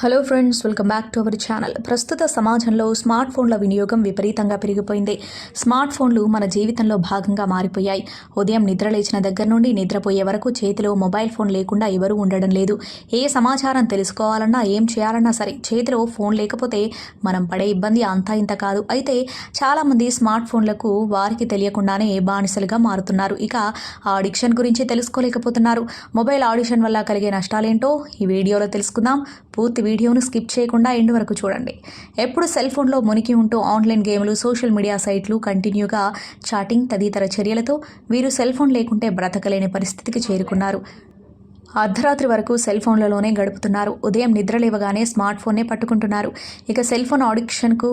Hello friends welcome back to our channel ప్రస్తుత సమాజంలో smart ఫోన్ల వినియోగం విపరీతంగా పెరిగిపోయింది. స్మార్ట్ ఫోన్లు మన జీవితంలో భాగంగా మారిపోయాయి. ఉదయం నిద్ర లేచిన దగ్గర నుండి నిద్రపోయే వరకు చేతిలో మొబైల్ ఫోన్ లేకుండా ఎవరూ ఉండడం లేదు. ఏ సమాచారం తెలుసుకోవాలన్నా ఏం చేయాలన్నా సరే చేతిలో ఫోన్ లేకపోతే మనం పడే ఇబ్బంది అంతా ఇంత కాదు. అయితే చాలామంది స్మార్ట్ ఫోన్లకు వారికి తెలియకుండానే బానిసలుగా మారుతున్నారు. ఇక ఆ అడిక్షన్ గురించి తెలుసుకోలేకపోతున్నారు. మొబైల్ ఆడిషన్ వల్ల కలిగే నష్టాలేంటో ఈ వీడియోలో తెలుసుకుందాం. పూర్తి వీడియోను స్కిప్ చేయకుండా ఎండ్ వరకు చూడండి. ఎప్పుడు సెల్ ఫోన్లో మునికి ఉంటూ ఆన్లైన్ గేమ్లు సోషల్ మీడియా సైట్లు కంటిన్యూగా చాటింగ్ తదితర చర్యలతో వీరు సెల్ ఫోన్ లేకుంటే బ్రతకలేని పరిస్థితికి చేరుకున్నారు. అర్ధరాత్రి వరకు సెల్ ఫోన్లలోనే గడుపుతున్నారు. ఉదయం నిద్ర లేవగానే స్మార్ట్ ఫోన్నే పట్టుకుంటున్నారు. ఇక సెల్ ఫోన్ ఆడిక్షన్కు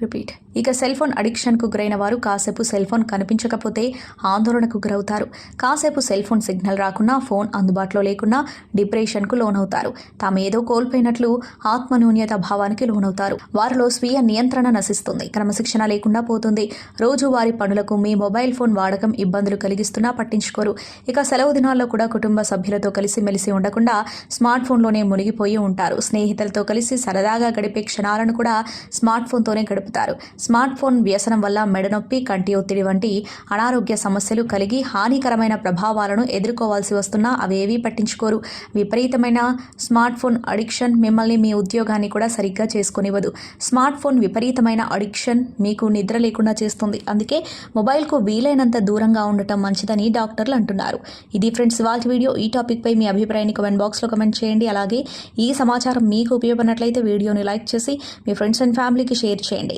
రిపీట్. ఇక సెల్ ఫోన్ అడిక్షన్కు గురైన వారు కాసేపు సెల్ ఫోన్ కనిపించకపోతే ఆందోళనకు గురవుతారు. కాసేపు సెల్ ఫోన్ సిగ్నల్ రాకున్నా ఫోన్ అందుబాటులో లేకున్నా డిప్రెషన్కు లోనవుతారు. తాము ఏదో కోల్పోయినట్లు ఆత్మన్యూన్యత భావానికి లోనవుతారు. వారిలో స్వీయ నియంత్రణ నశిస్తుంది. క్రమశిక్షణ లేకుండా పోతుంది. రోజువారీ పనులకు మీ మొబైల్ ఫోన్ వాడకం ఇబ్బందులు కలిగిస్తున్నా పట్టించుకోరు. ఇక సెలవు దినాల్లో కూడా కుటుంబ సభ్యులతో కలిసి మెలిసి ఉండకుండా స్మార్ట్ ఫోన్లోనే మునిగిపోయి ఉంటారు. స్నేహితులతో కలిసి సరదాగా గడిపే క్షణాలను కూడా స్మార్ట్ ఫోన్తోనే గడుపుతారు స్మార్ట్ ఫోన్ వ్యసనం వల్ల మెడనొప్పి కంటి ఒత్తిడి వంటి అనారోగ్య సమస్యలు కలిగి హానికరమైన ప్రభావాలను ఎదుర్కోవాల్సి వస్తున్నా అవేవీ పట్టించుకోరు. విపరీతమైన స్మార్ట్ ఫోన్ అడిక్షన్ మిమ్మల్ని మీ ఉద్యోగాన్ని కూడా సరిగ్గా చేసుకునివ్వదు. స్మార్ట్ ఫోన్ విపరీతమైన అడిక్షన్ మీకు నిద్ర లేకుండా చేస్తుంది. అందుకే మొబైల్కు వీలైనంత దూరంగా ఉండటం మంచిదని డాక్టర్లు అంటున్నారు. ఇది ఫ్రెండ్స్ వాళ్ళ వీడియో. ఈ టాపిక్పై మీ అభిప్రాయాన్ని కమెంట్ బాక్స్లో కమెంట్ చేయండి. అలాగే ఈ సమాచారం మీకు ఉపయోగపడినట్లయితే వీడియోని లైక్ చేసి మీ ఫ్రెండ్స్ అండ్ ఫ్యామిలీకి షేర్ చేయండి.